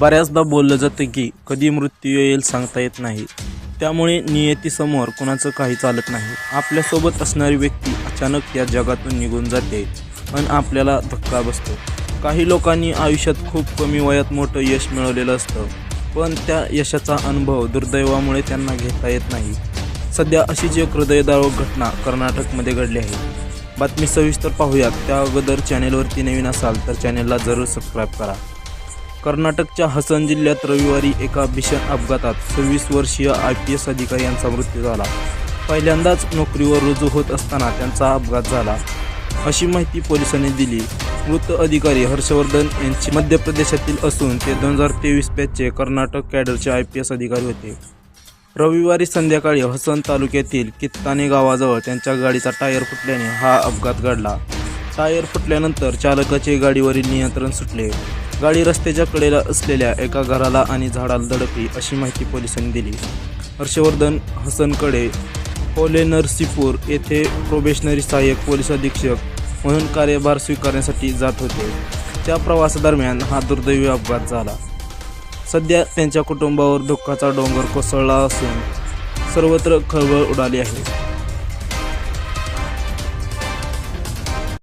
बऱ्याचदा बोललं जातं की कधी मृत्यू येईल सांगता येत नाही. त्यामुळे नियतीसमोर कुणाचं काही चालत नाही. आपल्यासोबत असणारी व्यक्ती अचानक या जगातून निघून जाते आणि आपल्याला धक्का बसतो. काही लोकांनी आयुष्यात खूप कमी वयात मोठं यश मिळवलेलं असतं पण त्या यशाचा अनुभव दुर्दैवामुळे त्यांना घेता येत नाही. सध्या अशीच एक हृदयदारक घटना कर्नाटकमध्ये घडली आहे. बातमी सविस्तर पाहूयात. त्या अगोदर चॅनेलवरती नवीन असाल तर चॅनेलला जरूर सबस्क्राईब करा. कर्नाटकच्या हसन जिल्ह्यात रविवारी एका भीषण अपघातात सव्वीस वर्षीय आय पी एस अधिकारी यांचा मृत्यू झाला. पहिल्यांदाच नोकरीवर रुजू होत असताना त्यांचा अपघात झाला. अशी माहिती पोलिसांनी दिली. मृत अधिकारी हर्षवर्धन यांची मध्य प्रदेशातील असून ते दोन हजार तेवीस बॅचचे कर्नाटक कॅडरचे आय पी एस अधिकारी होते. रविवारी संध्याकाळी हसन तालुक्यातील कित्ताने गावाजवळ त्यांच्या गाडीचा टायर फुटल्याने हा अपघात घडला. टायर फुटल्यानंतर चालकाचे गाडीवरील नियंत्रण सुटले. गाडी रस्त्याच्या कडेला असलेल्या एका घराला आणि झाडाला धडकली अशी माहिती पोलिसांनी दिली. हर्षवर्धन हसनकडे पोले नरसीपूर येथे प्रोबेशनरी सहाय्यक पोलीस अधीक्षक म्हणून कार्यभार स्वीकारण्यासाठी जात होते. त्या प्रवासादरम्यान हा दुर्दैवी अपघात झाला. सध्या त्यांच्या कुटुंबावर दुःखाचा डोंगर कोसळला असून सर्वत्र खळबळ उडाली आहे.